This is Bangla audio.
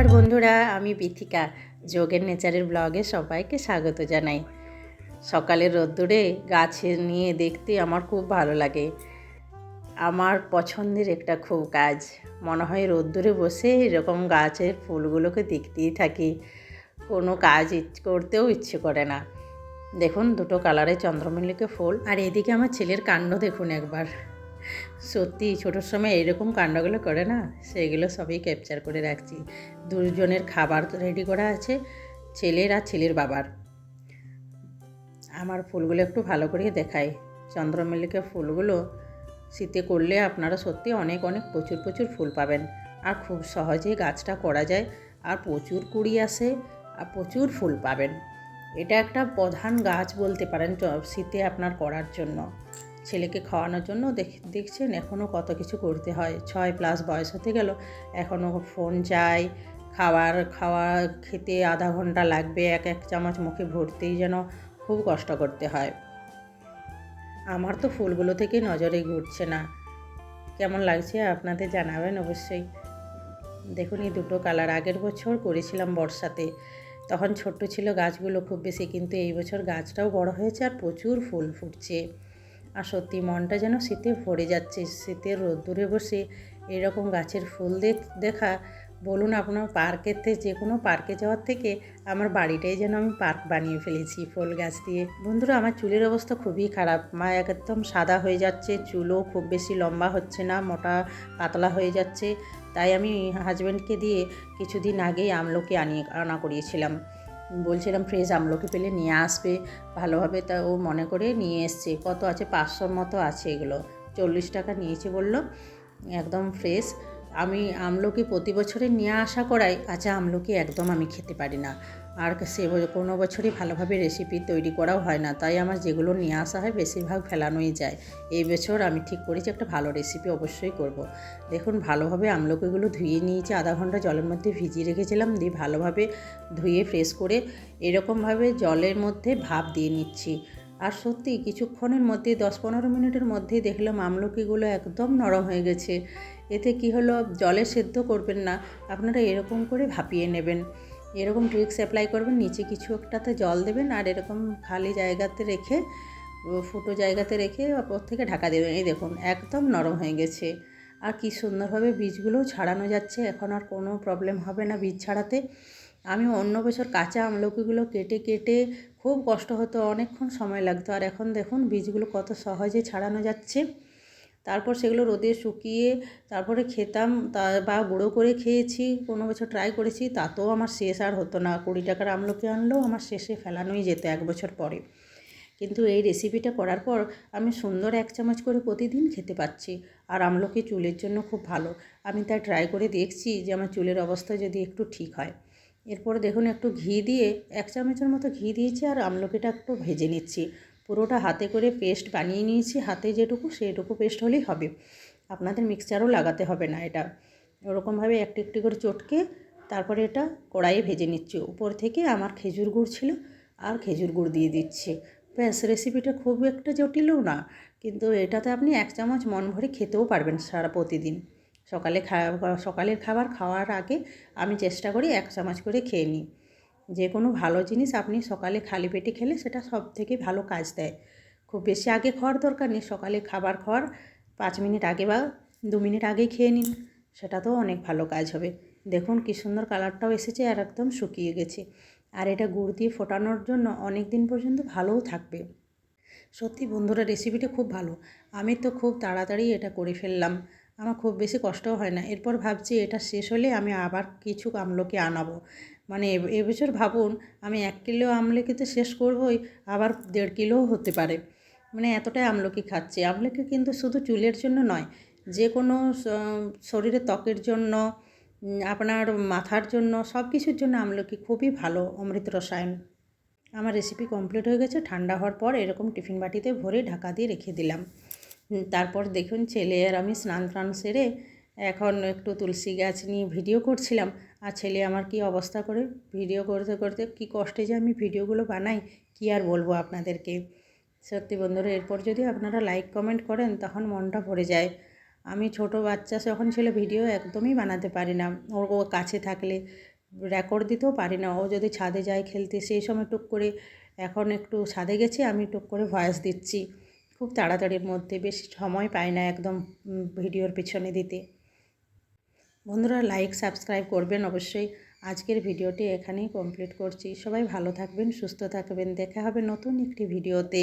নমস্কার বন্ধুরা, আমি বিথিকা যোগের নেচারের ব্লগে সবাইকে স্বাগত জানাই। সকালের রোদ্দুরে গাছে নিয়ে দেখতে আমার খুব ভালো লাগে। আমার পছন্দের একটা খুব কাজ। মনে হয় রোদ্দুরে বসে এরকম গাছের ফুলগুলোকে দেখতেই থাকি। কোনো কাজ করতেও ইচ্ছে করে না। দেখুন, দুটো কালারের চন্দ্রমল্লিকা ফুল। আর এদিকে আমার ছেলের কাণ্ড দেখুন একবার। সত্যি ছোটোর সময় এইরকম কাণ্ডগুলো করে না? সেগুলো সবই ক্যাপচার করে রাখছি। দুজনের খাবার রেডি করা আছে, ছেলের আর ছেলের বাবার। আমার ফুলগুলো একটু ভালো করে দেখাই। চন্দ্রমল্লিকা ফুলগুলো শীতে করলে আপনারা সত্যি অনেক অনেক প্রচুর প্রচুর ফুল পাবেন। আর খুব সহজেই গাছটা করা যায়। আর প্রচুর কুড়ি আসে, আর প্রচুর ফুল পাবেন। এটা একটা প্রধান গাছ বলতে পারেন শীতে আপনার করার জন্য। ছেলেকে খাওয়ানোর জন্য দেখ, দেখছেন এখনও কত কিছু করতে হয়। ছয় প্লাস বয়স হতে গেল এখনও ফোন চাই, খাবার খাওয়া, খেতে আধা ঘণ্টা লাগবে, এক এক চামচ মুখে ভরতেই যেন খুব কষ্ট করতে হয়। আমার তো ফুলগুলো থেকে নজরে ঘুরছে না। কেমন লাগছে আপনাদের জানাবেন অবশ্যই। দেখুন, এই দুটো কালার আগের বছর করেছিলাম বর্ষাতে। তখন ছোট্ট ছিল গাছগুলো খুব বেশি, কিন্তু এই বছর গাছটাও বড় হয়েছে আর প্রচুর ফুল ফুটছে। আর সত্যি মনটা যেন শীতে ভরে যাচ্ছে, শীতের রোদ্দুরে বসে এরকম গাছের ফুল দেখ। বলুন আপনার পার্কের থেকে যে কোনো পার্কে যাওয়ার থেকে আমার বাড়িটাই যেন আমি পার্ক বানিয়ে ফেলেছি ফুল গাছ দিয়ে। বন্ধুরা, আমার চুলের অবস্থা খুবই খারাপ। মা একদম সাদা হয়ে যাচ্ছে, চুলও খুব বেশি লম্বা হচ্ছে না, মোটা পাতলা হয়ে যাচ্ছে। তাই আমি হাজব্যান্ডকে দিয়ে কিছুদিন আগেই আমলকি আনিয়ে আনা করিয়েছিলাম। বলছিলাম, ফ্রেশ আমলকি পেলে নিয়ে আসবে। ভালোভাবে তা ও মনে করে নিয়ে এসছে। কত আছে? পাঁচশোর মতো আছে এগুলো। চল্লিশ টাকা নিয়েছে বলল। একদম ফ্রেশ। আমি আমলকি প্রতি বছরে নিয়ে আসা করাই। আচ্ছা আমলকি একদম আমি খেতে পারি না। আর সে কোনো বছরই ভালোভাবে রেসিপি তৈরি করাও হয় না। তাই আমার যেগুলো নিয়ে আসা হয়, বেশিরভাগ ফেলানোই যায়। এই বছর আমি ঠিক করেছি একটা ভালো রেসিপি অবশ্যই করব। দেখুন, ভালোভাবে আমলকিগুলো ধুয়ে নিয়েছি, আধা ঘণ্টা জলের মধ্যে ভিজিয়ে রেখেছিলাম, দিয়ে ভালোভাবে ধুয়ে ফ্রেশ করে এরকমভাবে জলের মধ্যে ভাপ দিয়ে নিচ্ছি। আর সত্যি, কিছুক্ষণের মধ্যে, দশ পনেরো মিনিটের মধ্যেই দেখলাম আমলকিগুলো একদম নরম হয়ে গেছে। এতে কি হলো? জলে সেদ্ধ করবেন না, আপনারা এরকম করে ভাপিয়ে নেবেন। এরকম ট্রিক্স অ্যাপ্লাই করবেন, নিচে কিছু একটাতে জল দেবেন আর এরকম খালি জায়গাতে রেখে ফুটো জায়গাতে রেখে ওপর থেকে ঢাকা দেবেন। এই দেখুন, একদম নরম হয়ে গেছে। আর কি সুন্দরভাবে বীজগুলোও ছাড়ানো যাচ্ছে, এখন আর কোনো প্রবলেম হবে না বীজ ছাড়াতে। আমি অন্য বছর কাঁচা আমলকিগুলো কেটে কেটে খুব কষ্ট হতো, অনেকক্ষণ সময় লাগতো। আর এখন দেখুন, বীজগুলো কত সহজে ছাড়ানো যাচ্ছে। তারপর সেগুলো রোদে শুকিয়ে তারপরে খেতাম, তা বা গুঁড়ো করে খেয়েছি, কোনো বছর ট্রাই করেছি, তাতেও আমার শেষ আর হতো না। কুড়ি টাকার আমলকি আনলেও আমার শেষে ফেলানোই যেত এক বছর পরে। কিন্তু এই রেসিপিটা করার পর আমি সুন্দর এক চামচ করে প্রতিদিন খেতে পাচ্ছি। আর আমলকি চুলের জন্য খুব ভালো। আমি তাই ট্রাই করে দেখছি যে আমার চুলের অবস্থা যদি একটু ঠিক হয়। এরপর দেখুন একটু ঘি দিয়ে, এক চামচের মতো ঘি দিয়েছি আর আমলকিটা একটু ভেজে নিচ্ছি। পুরোটা হাতে করে পেস্ট বানিয়ে নিয়েছি। হাতে যেটুকু সেটুকু পেস্ট হলেই হবে। আপনাদের মিক্সচারও লাগাতে হবে না এটা। ওরকমভাবে একটি একটি করে চটকে তারপরে এটা কড়াইয়ে ভেজে নিচ্ছি। উপর থেকে আমার খেজুর গুড় ছিল আর খেজুর গুড় দিয়ে দিচ্ছি। ব্যাস রেসিপিটা খুব একটা জটিলও না। কিন্তু এটাতে আপনি এক চামচ মন ভরে খেতেও পারবেন সারা প্রতিদিন। সকালে খাওয়া সকালের খাবার খাওয়ার আগে আমি চেষ্টা করি এক চামচ করে খেয়ে নিই। যে কোনো ভালো জিনিস আপনি সকালে খালি পেটে খেলে সেটা সব থেকে ভালো কাজ দেয়। খুব বেশি আগে খাওয়ার দরকার নেই, সকালে খাবার খাওয়ার পাঁচ মিনিট আগে বা দু মিনিট আগেই খেয়ে নিন, সেটা তো অনেক ভালো কাজ হবে। দেখুন কী সুন্দর কালারটাও এসেছে আর একদম শুকিয়ে গেছে। আর এটা গুড় দিয়ে ফোটানোর জন্য অনেক দিন পর্যন্ত ভালোও থাকবে। সত্যি বন্ধুরা রেসিপিটা খুব ভালো। আমি তো খুব তাড়াতাড়ি এটা করে ফেললাম। আমার খুব বেশি কষ্টও হয় না। এরপর ভাবছি এটা শেষ হলে আমি আবার কিছু আমলকি আনাবো। মানে এবছর ভাবুন, আমি এক কিলো আমলকি তো শেষ করবই, আবার দেড় কিলোও হতে পারে। মানে এতটাই আমলকি খাচ্ছি। আমলকি কিন্তু শুধু চুলের জন্য নয়, যে কোনো শরীরের ত্বকের জন্য আপনার মাথার জন্য, সব কিছুর জন্য আমলকি খুবই ভালো অমৃত রসায়ন। আমার রেসিপি কমপ্লিট হয়ে গেছে, ঠান্ডা হওয়ার পর এরকম টিফিন বাটিতে ভরে ঢাকা দিয়ে রেখে দিলাম। তারপর দেখুন ছেলে আর আমি স্নান টান সেরে এখন একটু তুলসী গাছ নিয়ে ভিডিও করছিলাম। আর ছেলে আমার কি অবস্থা করে? ভিডিও করতে করতে কি কষ্টে যে আমি ভিডিওগুলো বানাই, কি আর বলব আপনাদেরকে? সত্যি বন্ধুরা, এরপর যদি আপনারা লাইক কমেন্ট করেন তখন মনটা ভরে যায়। আমি ছোট বাচ্চা যখন ছিল ভিডিও একদমই বানাতে পারি না। ওর ও কাছে থাকলে রেকর্ড দিতেও পারি না। ও যদি ছাদে যায় খেলতে, সেই সময় টুক করে এখন একটু ছাদে গেছি, আমি টুক করে ভয়েস দিচ্ছি। খুব তাড়াতাড়ির মধ্যে বেশি সময় পায় না একদম ভিডিওর পিছনে দিতে। বন্ধুরা লাইক সাবস্ক্রাইব করবেন অবশ্যই। আজকের ভিডিওটি এখানেই কমপ্লিট করছি। সবাই ভালো থাকবেন, সুস্থ থাকবেন। দেখা হবে নতুন একটি ভিডিওতে।